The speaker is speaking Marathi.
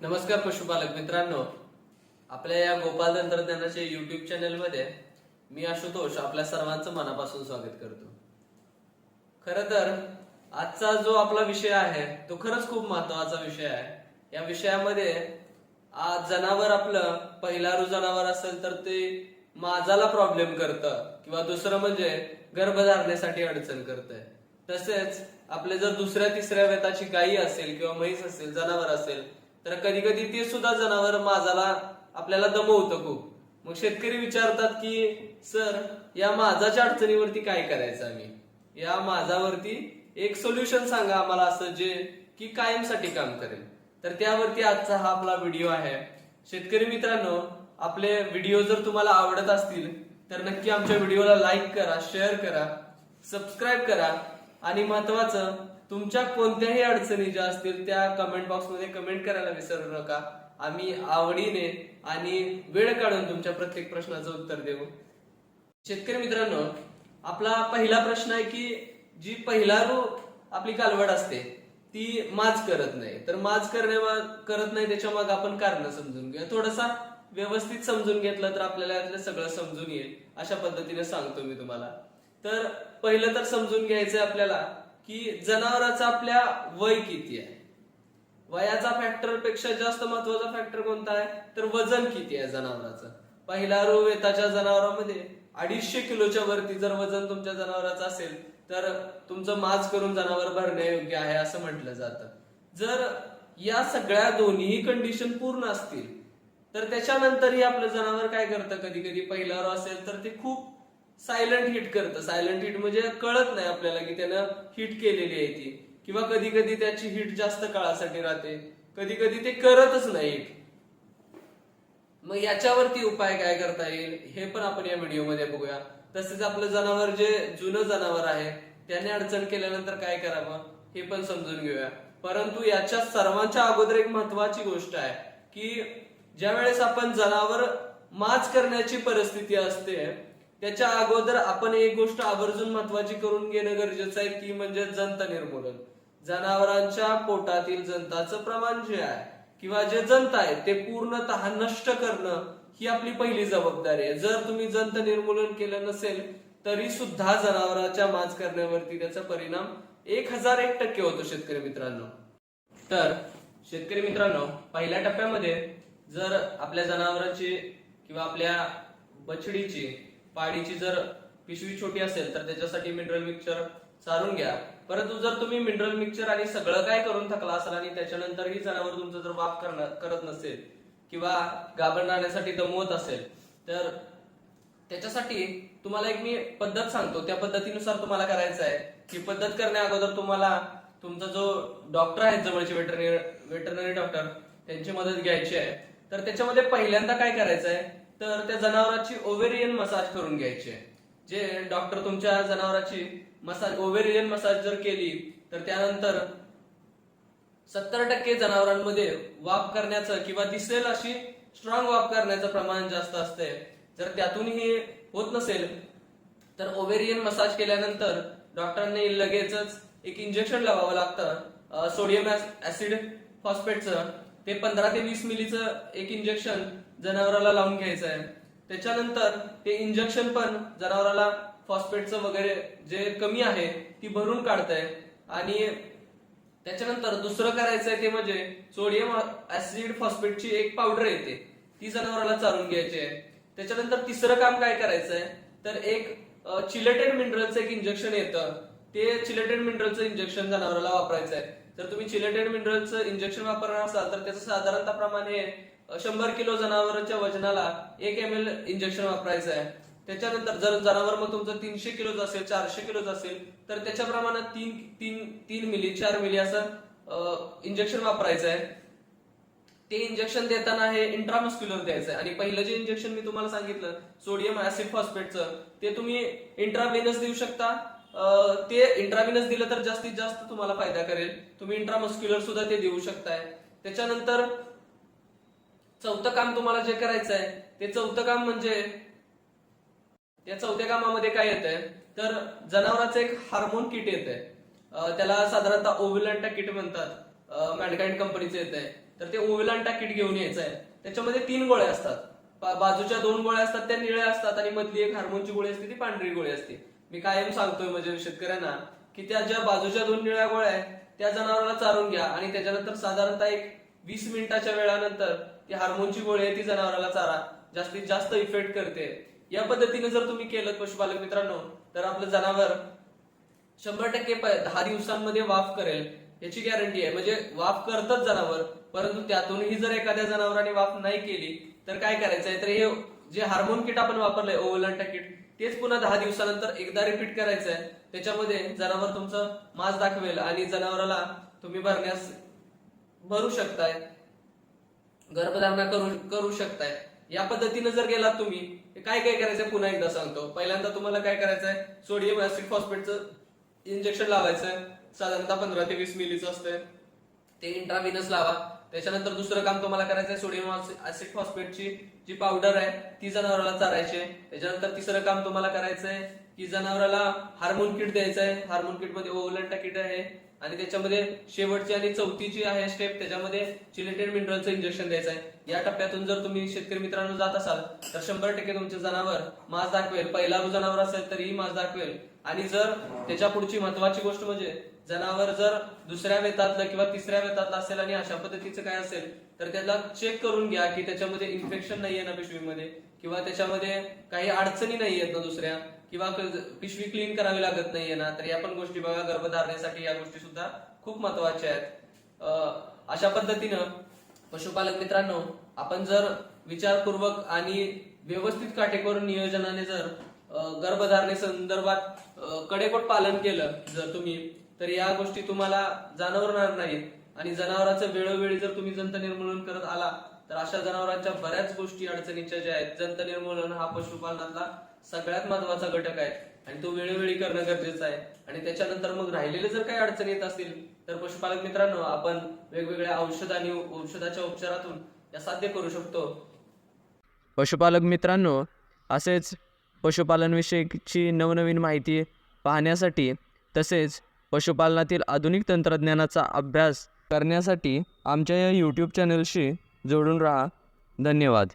नमस्कार पशुपालक मित्रांनो. आपल्या या गोपाल तंत्रज्ञानाच्या युट्यूब चॅनलमध्ये मी आशुतोष आपल्या सर्वांचं मनापासून स्वागत करतो. खर तर आजचा जो आपला विषय आहे तो खरंच खूप महत्त्वाचा विषय आहे. या विषयामध्ये आज जनावर आपलं पहिलारू जनावर असेल तर ते माझाला प्रॉब्लेम करतं किंवा दुसरं म्हणजे गर्भधारणेसाठी अडचण करतंय. तसेच आपले जर दुसऱ्या तिसऱ्या वेताची गायी असेल किंवा म्हैस असेल जनावर असेल तर कधी कधी ते सुद्धा जनावर माझाला आपल्याला दमवतं खूप. मग शेतकरी विचारतात की सर या माझाच्या अडचणीवरती काय करायचं आम्ही? या माझावरती एक सोल्युशन सांगा आम्हाला असं जे की कायमसाठी काम करेल. तर त्यावरती आजचा हा आपला व्हिडिओ आहे. शेतकरी मित्रांनो आपले व्हिडिओ जर तुम्हाला आवडत असतील तर नक्की आमच्या व्हिडिओला लाईक करा शेअर करा सबस्क्राईब करा आणि महत्वाचं तुमच्या कोणत्याही अडचणी ज्या असतील त्या कमेंट बॉक्समध्ये कमेंट करायला विसरू नका. आम्ही आवडीने आणि वेळ काढून तुमच्या प्रत्येक प्रश्नाचं उत्तर देऊ. शेतकरी मित्रांनो आपला पहिला प्रश्न आहे की जी पहिला रो आपली कालवड असते ती माज करत नाही. तर माज करण्या करत नाही त्याच्या मग आपण कारण समजून घेऊया थोडासा व्यवस्थित समजून घेतलं तर आपल्याला यातलं सगळं समजून येईल अशा पद्धतीने सांगतो मी तुम्हाला. तर पहिलं तर समजून घ्यायचंय आपल्याला की जनावराचं आपल्या वय किती आहे? वयाचा फॅक्टरपेक्षा जास्त महत्त्वाचा फॅक्टर कोणता आहे? तर वजन किती आहे जनावराचं? पहिला रोग येताच्या जनावरांमध्ये अडीचशे किलोच्या वरती जर वजन तुमच्या जनावराचं असेल तर तुमचं माज करून जनावर भरण्यायोग्य आहे असं म्हटलं जातं. जर या सगळ्या दोन्ही कंडिशन पूर्ण असतील तर त्याच्यानंतरही आपलं जनावर काय करतं कधी कधी पहिला रो असेल तर ते खूप सायलंट हिट करतं. सायलंट हिट म्हणजे कळत नाही आपल्याला की त्यानं हिट केलेली आहे ती. किंवा कधी कधी त्याची हिट जास्त काळासाठी राहते. कधी कधी ते करतच नाही मग याच्यावरती उपाय काय करता येईल हे पण आपण या व्हिडिओमध्ये बघूया. तसेच आपलं जनावर जे जुनं जनावर आहे त्याने अडचण केल्यानंतर काय करावं हे पण समजून घेऊया. परंतु याच्या सर्वांच्या अगोदर एक महत्वाची गोष्ट आहे की ज्या वेळेस आपण जनावर माच करण्याची परिस्थिती असते त्याच्या अगोदर आपण एक गोष्ट आवर्जून महत्वाची करून घेणं गरजेचं आहे ती म्हणजे जंत निर्मूलन. जनावरांच्या पोटातील जंताचं प्रमाण जे आहे किंवा जे जंत आहे ते पूर्णतः नष्ट करणं ही आपली पहिली जबाबदारी आहे. जर तुम्ही जंत निर्मूलन केलं नसेल तरी सुद्धा जनावरांच्या मांस करण्यावरती त्याचा परिणाम एक हजार एक टक्के होतो शेतकरी मित्रांनो. तर शेतकरी मित्रांनो पहिल्या टप्प्यामध्ये जर आपल्या जनावरांची किंवा आपल्या बछडीची पाडीची जर पिशवी छोटी असेल तर त्याच्यासाठी मिनरल मिक्सचर चालून घ्या. परंतु जर तुम्ही मिनरल मिक्सचर आणि सगळं काय करून थकला असाल आणि त्याच्यानंतरही जनावर तुमचं जर वाप करत नसेल किंवा गाभण राहण्यासाठी दमवत असेल तर त्याच्यासाठी तुम्हाला एक मी पद्धत सांगतो. त्या पद्धतीनुसार तुम्हाला करायचं आहे ही पद्धत करण्या अगोदर तुम्हाला तुमचा जो डॉक्टर आहेत जवळचे वेटरनरी वेटरनरी डॉक्टर त्यांची मदत घ्यायची आहे. तर त्याच्यामध्ये पहिल्यांदा काय करायचं आहे? तर त्या जनावरांची ओव्हेरियन मसाज करून घ्यायची जे डॉक्टर तुमच्या जनावराची मसाज ओव्हेरियन मसाज जर केली तर त्यानंतर सत्तर टक्के जनावरांमध्ये वाप करण्याचं किंवा दिसेल अशी स्ट्रॉंग वाप करण्याचं प्रमाण जास्त असते जर त्यातूनही होत नसेल तर ओव्हेरियन मसाज केल्यानंतर डॉक्टरांनी लगेचच एक इंजेक्शन लावावं लागतं सोडियम ऍसिड फॉस्फेटचं ते पंधरा ते वीस मिलीचं एक इंजेक्शन जनावराला लावून घ्यायचं आहे. त्याच्यानंतर ते इंजेक्शन पण जनावराला फॉस्फेटचं वगैरे जे कमी आहे ती भरून काढतंय. आणि त्याच्यानंतर दुसरं करायचं आहे ते म्हणजे सोडियम ऍसिड फॉस्फेटची एक पावडर येते. ती जनावराला चालून घ्यायची आहे. त्याच्यानंतर तिसरं काम काय करायचं आहे? तर एक चिलेटेड मिनरलचं एक इंजेक्शन येतं. ते चिलेटेड मिनरलचं इंजेक्शन जनावराला वापरायचं आहे. जर तुम्ही चिलेटेड मिनरलचं इंजेक्शन वापरणार असाल तर त्याचं साधारणतः प्रमाणे शंभर किलो जनावरांच्या वजनाला एक एम एल इंजेक्शन वापरायचं आहे. त्याच्यानंतर जर जनावर मग तुमचं तीनशे किलोच असेल चारशे किलोच असेल तर त्याच्या प्रमाणात तीन तीन तीन मिली चार मिली असं इंजेक्शन वापरायचं आहे. ते इंजेक्शन देताना हे इंट्रामस्क्युलर द्यायचं आहे. आणि पहिलं जे इंजेक्शन मी तुम्हाला सांगितलं सोडियम ऍसिड फॉस्फेटचं ते तुम्ही इंट्रामेनस देऊ शकता. ते इंट्राविनस दिलं तर जास्तीत जास्त तुम्हाला फायदा करेल. तुम्ही इंट्रामस्क्युलर सुद्धा ते देऊ शकताय. त्याच्यानंतर चौथं काम तुम्हाला जे करायचं आहे ते चौथं काम म्हणजे या चौथ्या कामामध्ये काय येतंय? तर जनावराचं एक हार्मोन किट येत आहे त्याला साधारणतः ओव्हिलांटा किट म्हणतात. मॅडकाइंड कंपनीचं येत आहे तर ते ओव्हिलांटा किट घेऊन यायचं आहे त्याच्यामध्ये तीन गोळ्या असतात. बाजूच्या दोन गोळ्या असतात त्या निळ्या असतात आणि मधली एक हार्मोनची गोळी असते ती पांढरी गोळी असते. मी कायम सांगतोय म्हणजे शेतकऱ्यांना की त्या ज्या बाजूच्या दोन निळ्या गोळ्या आहेत त्या जनावराला चारून घ्या आणि त्याच्यानंतर साधारणतः एक वीस मिनिटाच्या वेळानंतर ती हार्मोनची गोळी आहे ती जनावराला चारा. जास्तीत जास्त इफेक्ट करते. या पद्धतीने जर तुम्ही केलं पशुपालक मित्रांनो तर आपलं जनावर शंभर टक्के दहा दिवसांमध्ये वाफ करेल याची गॅरंटी आहे. म्हणजे वाफ करतच जनावर परंतु त्यातूनही जर एखाद्या जनावराने वाफ नाही केली तर काय करायचंय तर हे जे हार्मोन किट आपण वापरलंय ओव्हलंटा किट तेच पुन्हा दहा दिवसानंतर एकदा रिपीट करायचं आहे त्याच्यामध्ये जनावर तुमचं मास दाखवेल आणि जनावराला तुम्ही भरण्यास भरू शकताय. गर्भधारणा करू करू शकताय. या पद्धतीने जर गेलात तुम्ही काय काय करायचं पुन्हा एकदा सांगतो. पहिल्यांदा तुम्हाला काय करायचंय सोडियम ऍसिड फॉस्फेटचं इंजेक्शन लावायचंय. साधारणतः पंधरा ते वीस मिलीचं असतंय. ते इंट्राव्हिनस लावा. त्याच्यानंतर दुसरं काम तुम्हाला करायचंय सोडियम ऍसिड फॉस्फेटची जी पावडर आहे ती जनावराला चारायची आहे. त्याच्यानंतर तिसरं काम तुम्हाला करायचंय की जनावराला हार्मोन किट द्यायचं आहे हार्मोन किटमध्ये ओव्हलंटा किट आहे. आणि त्याच्यामध्ये शेवटची आणि चौथी जी आहे स्टेप त्याच्यामध्ये चिलेटेड मिनरलचं इंजेक्शन द्यायचं आहे या टप्प्यातून जर तुम्ही शेतकरी मित्रांनो जात असाल तर शंभर टक्के तुमचे जनावर मास दाखवेल. पहिला जनावर असेल तरीही मास दाखवेल. आणि जर त्याच्या पुढची महत्वाची गोष्ट म्हणजे जनावर जर दुसऱ्या वेतातलं किंवा तिसऱ्या वेतातलं असेल आणि अशा पद्धतीचं काय असेल तर त्याला चेक करून घ्या की त्याच्यामध्ये इन्फेक्शन नाहीये ना पिशवीमध्ये किंवा त्याच्यामध्ये काही अडचणी नाहीयेत ना दुसऱ्या. किंवा पिशवी क्लीन करावी लागत नाहीये ना तर या पण गोष्टी बघा गर्भधारणेसाठी या गोष्टी सुद्धा खूप महत्त्वाच्या आहेत. अशा पद्धतीनं पशुपालक मित्रांनो आपण जर विचारपूर्वक आणि व्यवस्थित काटेकोर नियोजनाने जर गर्भधारणे संदर्भात कडेकोट पालन केलं जर तुम्ही तर या गोष्टी तुम्हाला जाणवणार नाहीत. आणि जनावरांचं वेळोवेळी जर तुम्ही जंत निर्मूलन करत आला तर अशा जनावरांच्या बऱ्याच गोष्टी अडचणीच्या ज्या आहेत जंत निर्मूलन हा पशुपालनातला सगळ्यात महत्त्वाचा घटक आहे आणि तो वेळोवेळी करणं गरजेचं आहे. आणि त्याच्यानंतर मग राहिलेले जर काही अडचणी येत असतील तर पशुपालक मित्रांनो आपण वेगवेगळ्या औषध आणि औषधाच्या उपचारातून या साध्य करू शकतो. पशुपालक मित्रांनो असेच पशुपालनविषयीची नवनवीन माहिती पाहण्यासाठी तसेच पशुपालनातील आधुनिक तंत्रज्ञानाचा अभ्यास करण्यासाठी आमच्या या यूट्यूब चॅनलशी जोडून राहा. धन्यवाद.